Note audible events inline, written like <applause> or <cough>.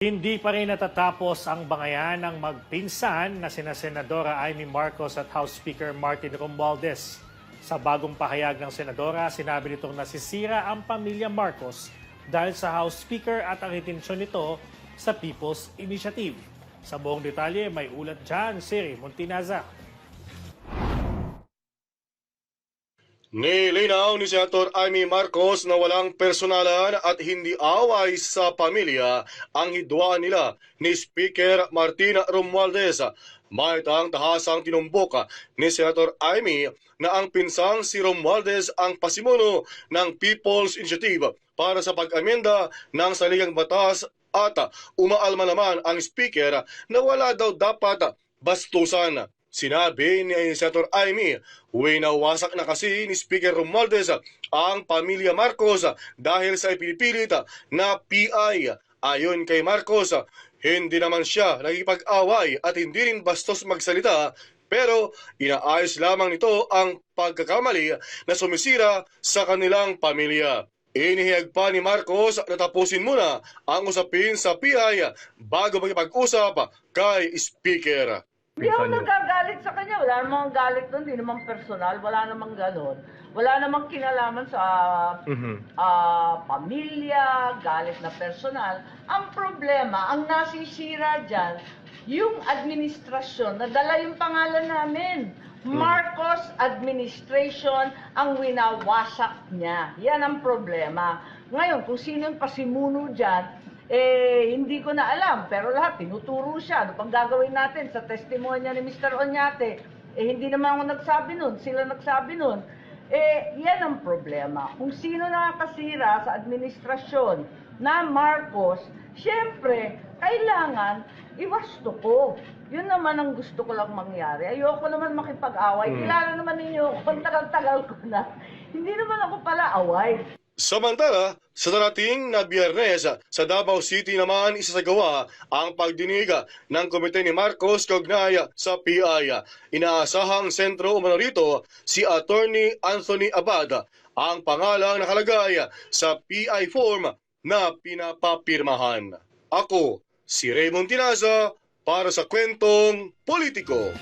Hindi pa rin natatapos ang bangayan ng magpinsan na sina Senadora Amy Marcos at House Speaker Martin Romualdez. Sa bagong pahayag ng Senadora, sinabi nitong nasisira ang pamilya Marcos dahil sa House Speaker at ang intensyon nito sa People's Initiative. Sa buong detalye, may ulat dyan si Raymond. Nilinaw ni Senator Amy Marcos na walang personalan at hindi away sa pamilya ang hidwaan nila ni Speaker Martina Romualdez. May tang tahasang tinumbok ni Senator Amy na ang pinsang si Romualdez ang pasimuno ng People's Initiative para sa pag-amenda ng saligang batas at umaalma naman ang Speaker na wala daw dapat bastusan. Sinabi ni Senator Amy, winawasak na kasi ni Speaker Romualdez ang pamilya Marcos dahil sa ipinipilit na PI. Ayon kay Marcos, hindi naman siya nagipag-away at hindi rin bastos magsalita pero inaayos lamang nito ang pagkakamali na sumisira sa kanilang pamilya. Inihiyag pa ni Marcos na tapusin muna ang usapin sa PI bago magipag-usap kay Speaker. Hindi ako niyo. nagagalit sa kanya. Wala namang galit doon. Hindi naman personal. Wala namang ganon. Wala namang kinalaman sa Mhm. ah, pamilya, galit na personal. Ang problema, ang nasisira dyan, yung administrasyon, nadala yung pangalan namin. Marcos administration ang winawasak niya. Yan ang problema. Ngayon, kung sino yung pasimuno dyan, eh, hindi ko na alam. Pero lahat, tinuturo siya. Ano pang gagawin natin sa testimonya ni Mr. Onyate? Eh, hindi naman ako nagsabi nun. Sila nagsabi nun. Eh, yan ang problema. Kung sino nakakasira sa administrasyon na Marcos, syempre, kailangan iwasto ko. Yun naman ang gusto ko lang mangyari. Ayoko naman makipag-away. Hmm. Kilala naman ninyo ako, ang <laughs> tagal-tagal ko na. Hindi naman ako pala away. Samantala, sa darating na biyernes, sa Davao City naman isasagawa ang pagdinig ng komite ni Marcos kaugnay sa PI. Inaasahang sentro umano rito si Attorney Anthony Abad ang pangalang nakalagay sa PI form na pinapapirmahan. Ako, si Raymond Tinaza para sa kwentong politiko.